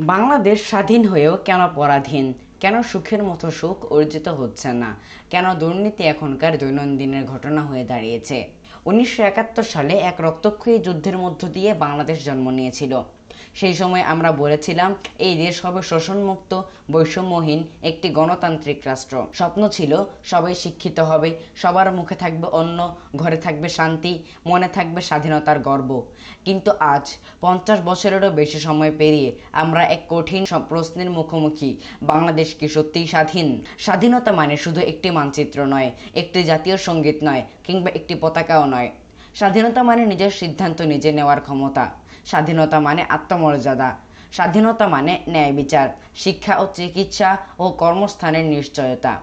বাংলাদেশ স্বাধীন হয়েও কেন পরাধীন? কেন সুখের মতো সুখ অর্জিত হচ্ছে না? কেন দুর্নীতি এখনকার দৈনন্দিনের ঘটনা হয়ে দাঁড়িয়েছে? উনিশশো একাত্তর সালে এক রক্তক্ষয়ী যুদ্ধের মধ্য দিয়ে বাংলাদেশ জন্ম নিয়েছিল। সেই সময় আমরা বলেছিলাম, এই দেশ হবে শোষণমুক্ত, বৈষম্যহীন একটি গণতান্ত্রিক রাষ্ট্র। স্বপ্ন ছিল, সবাই শিক্ষিত হবে, সবার মুখে থাকবে অন্ন, ঘরে থাকবে শান্তি, মনে থাকবে স্বাধীনতার গর্ব। কিন্তু আজ, পঞ্চাশ বছরেরও বেশি সময় পেরিয়ে আমরা এক কঠিন প্রশ্নের মুখোমুখি। বাংলাদেশ কি সত্যিই স্বাধীন? স্বাধীনতা মানে শুধু একটি মানচিত্র নয়, একটি জাতীয় সংগীত নয়, কিংবা একটি পতাকাও নয়। স্বাধীনতা মানে নিজের সিদ্ধান্ত নিজে নেওয়ার ক্ষমতা। স্বাধীনতা মানে আত্মমর্যাদা। স্বাধীনতা মানে ন্যায় বিচার, শিক্ষা ও চিকিৎসা ও কর্মস্থানের নিশ্চয়তা।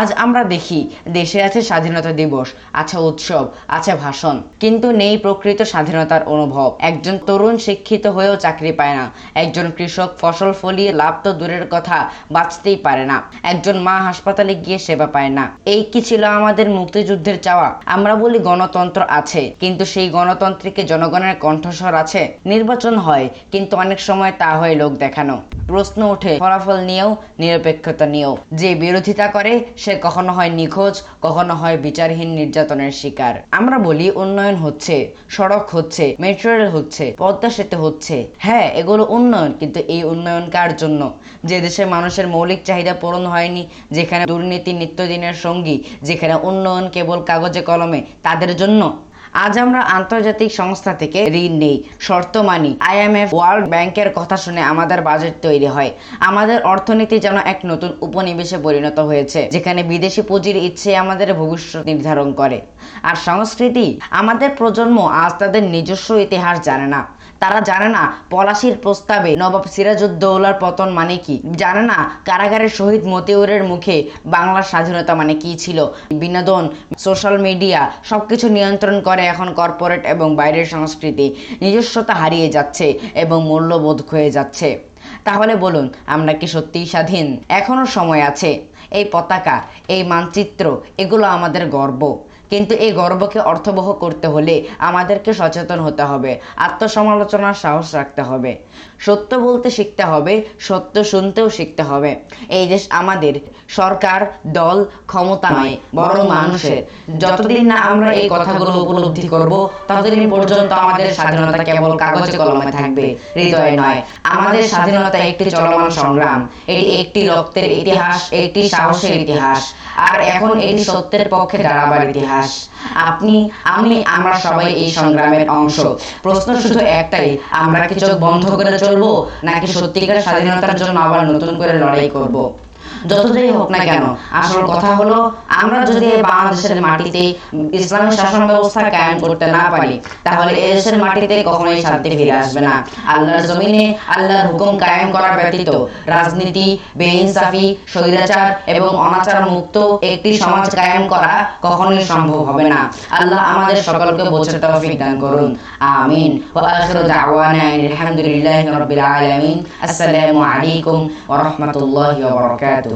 আজ আমরা দেখি, দেশে আছে স্বাধীনতা দিবস, আছে উৎসব, আছে ভাষণ। কিন্তু নেই প্রকৃত স্বাধীনতার অনুভব। একজন তরুণ শিক্ষিত হয়েও চাকরি পায় না। একজন কৃষক ফসল ফলিয়ে লাভ তো দূরের কথা, বাঁচতেই পারে না। একজন মা হাসপাতালে গিয়ে সেবা পায় না। এই কি ছিল আমাদের মুক্তিযুদ্ধের চাওয়া? আমরা বলি গণতন্ত্র আছে, কিন্তু সেই গণতন্ত্রকে জনগণের কণ্ঠস্বর আছে? নির্বাচন হয়, কিন্তু অনেক সময় তা হয় লোক দেখানো। প্রশ্ন ওঠে, ফলাফল নিয়েও, নিরপেক্ষতা নিয়েও। যে বিরোধিতা করে, সে কখনো হয় নিখোঁজ, কখনো হয় বিচারহীন নির্যাতনের শিকার। আমরা বলি, উন্নয়ন হচ্ছে, সড়ক হচ্ছে মেট্রো রেল হচ্ছে, পদ্মা সেতু হচ্ছে। হ্যাঁ এগুলো উন্নয়ন, কিন্তু এই উন্নয়ন কার জন্য? যে দেশে মানুষের মৌলিক চাহিদা পূরণ হয়নি, যেখানে দুর্নীতি, নিত্যদিনের সঙ্গী, যেখানে উন্নয়ন কেবল কাগজে, কলমে, তাদের জন্য? আজ আমরা আন্তর্জাতিক সংস্থা থেকে ঋণ নেই। শর্ত মানি। আইএমএফ ওয়ার্ল্ড ব্যাংকের কথা শুনে আমাদের বাজেট তৈরি হয়। আমাদের অর্থনীতি যেন এক নতুন উপনিবেশে পরিণত হয়েছে, যেখানে বিদেশি পুঁজির ইচ্ছে আমাদের ভবিষ্যৎ নির্ধারণ করে। আর সংস্কৃতি? আমাদের প্রজন্ম আজ তাদের নিজস্ব ইতিহাস জানে না। তারা জানে না পলাশির প্রস্তাবে নবাব সিরাজউদ্দৌলার পতন মানে কি। জানে না কারাগারের শহীদ মতিউরের মুখে বাংলার স্বাধীনতা মানে কি ছিল। বিনোদন, সোশ্যাল মিডিয়া সবকিছু নিয়ন্ত্রণ করে এখন কর্পোরেট এবং বাইরের সংস্কৃতি নিজস্বতা হারিয়ে যাচ্ছে এবং মূল্যবোধ ক্ষয়ে যাচ্ছে। তাহলে বলুন, আমরা কি সত্যিই স্বাধীন? এখনও সময় আছে। এই পতাকা, এই মানচিত্র, এগুলো আমাদের গর্ব। কিন্তু এই গর্বকে অর্থবহ করতে হলে আমাদেরকে সচেতন হতে হবে, আত্মসমালোচনার সাহস রাখতে হবে। সত্য বলতে শিখতে হবে, সত্য শুনতেও শিখতে হবে। এই দেশ আমাদের সরকার, দল, ক্ষমতা নয়, বরং মানুষের। যতদিন না আমরা এই কথাগুলো উপলব্ধি করব, ততদিন পর্যন্ত আমাদের স্বাধীনতা কেবল কাগজে কলমে থাকবে, হৃদয়ে নয়। আমাদের স্বাধীনতা একটি চলমান সংগ্রাম, এটি একটি রক্তের ইতিহাস, একটি সাহসের ইতিহাস। আর এখন এটি সত্যের পক্ষে দাঁড়াবার ইতিহাস। আপনি, আমি, আমরা সবাই এই সংগ্রামের অংশ প্রশ্ন শুধু একটাই, আমরা কি চোখ বন্ধ করে চলবো, নাকি সত্যিকার স্বাধীনতার জন্য আবার নতুন করে লড়াই করব। যতটাই হোক না কেন, আসল কথা হলো, আমরা যদি বাংলাদেশের মাটিতে ইসলামিক শাসন ব্যবস্থা কায়েম করতে না পারি, তাহলে এই দেশের মাটিতে কখনোই শান্তি ফিরে আসবে না। আল্লাহর জমিনে আল্লাহর হুকুম কায়েম করা ব্যতীত রাজনীতি, বেইনসাফি, স্বৈরাচার এবং অনাচার মুক্ত একটি সমাজ কায়েম করা কখনোই সম্ভব হবে না। আল্লাহ আমাদের সকলকে বোঝার তৌফিক দান করুন। আমিন। ওয়া আখিরু দাওয়ানা আলহামদুলিল্লাহি রাব্বিল আলামিন। আসসালামু আলাইকুম ওয়া রাহমাতুল্লাহি ওয়া বারাকাতুহু।